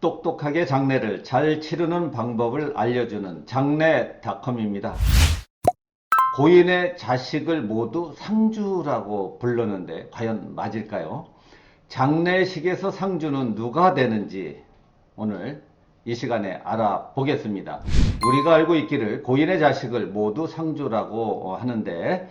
똑똑하게 장례를 잘 치르는 방법을 알려주는 장례닷컴입니다. 고인의 자식을 모두 상주라고 부르는데 과연 맞을까요? 장례식에서 상주는 누가 되는지 오늘 이 시간에 알아보겠습니다. 우리가 알고 있기를 고인의 자식을 모두 상주라고 하는데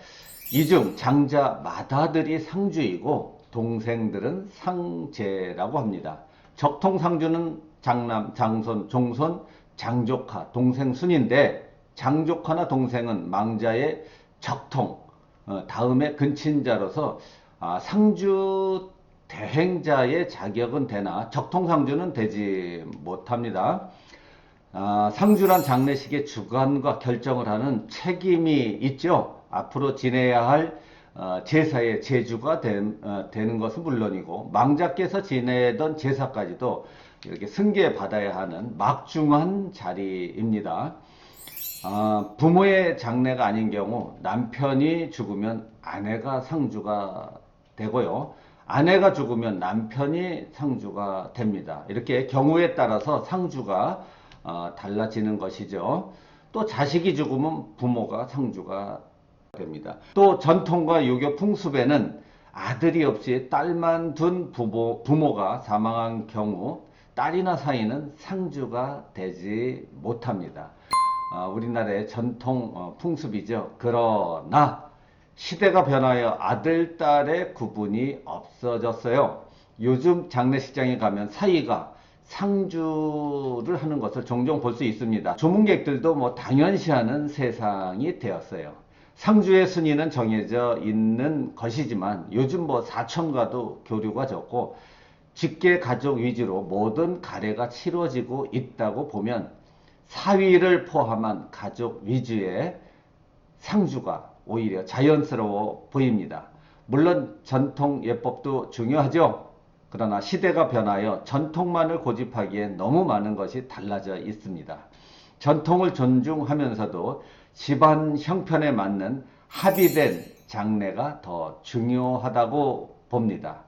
이중 장자 맏아들이 상주이고 동생들은 상제라고 합니다. 적통상주는 장남, 장손, 종손, 장조카, 동생 순인데 장조카나 동생은 망자의 적통, 어, 다음에 근친자로서 아, 상주 대행자의 자격은 되나 적통상주는 되지 못합니다. 아, 상주란 장례식의 주관과 결정을 하는 책임이 있죠. 앞으로 지내야 할 어, 제사의 제주가 된- 어, 되는 것은 물론이고 망자께서 지내던 제사까지도 이렇게 승계 받아야 하는 막중한 자리입니다. 아, 부모의 장례가 아닌 경우 남편이 죽으면 아내가 상주가 되고요. 아내가 죽으면 남편이 상주가 됩니다. 이렇게 경우에 따라서 상주가 어, 달라지는 것이죠. 또 자식이 죽으면 부모가 상주가 됩니다. 또 전통과 유교 풍습에는 아들이 없이 딸만 둔 부모, 부모가 사망한 경우 딸이나 사이는 상주가 되지 못합니다. 아, 우리나라의 전통 어, 풍습이죠. 그러나 시대가 변하여 아들, 딸의 구분이 없어졌어요. 요즘 장례식장에 가면 사이가 상주를 하는 것을 종종 볼 수 있습니다. 조문객들도 뭐 당연시하는 세상이 되었어요. 상주의 순위는 정해져 있는 것이지만 요즘 뭐 사촌과도 교류가 적고 직계 가족 위주로 모든 가례가 치러지고 있다고 보면 사위를 포함한 가족 위주의 상주가 오히려 자연스러워 보입니다. 물론 전통 예법도 중요하죠. 그러나 시대가 변하여 전통만을 고집하기엔 너무 많은 것이 달라져 있습니다. 전통을 존중하면서도 집안 형편에 맞는 합의된 장례가 더 중요하다고 봅니다.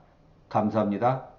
감사합니다.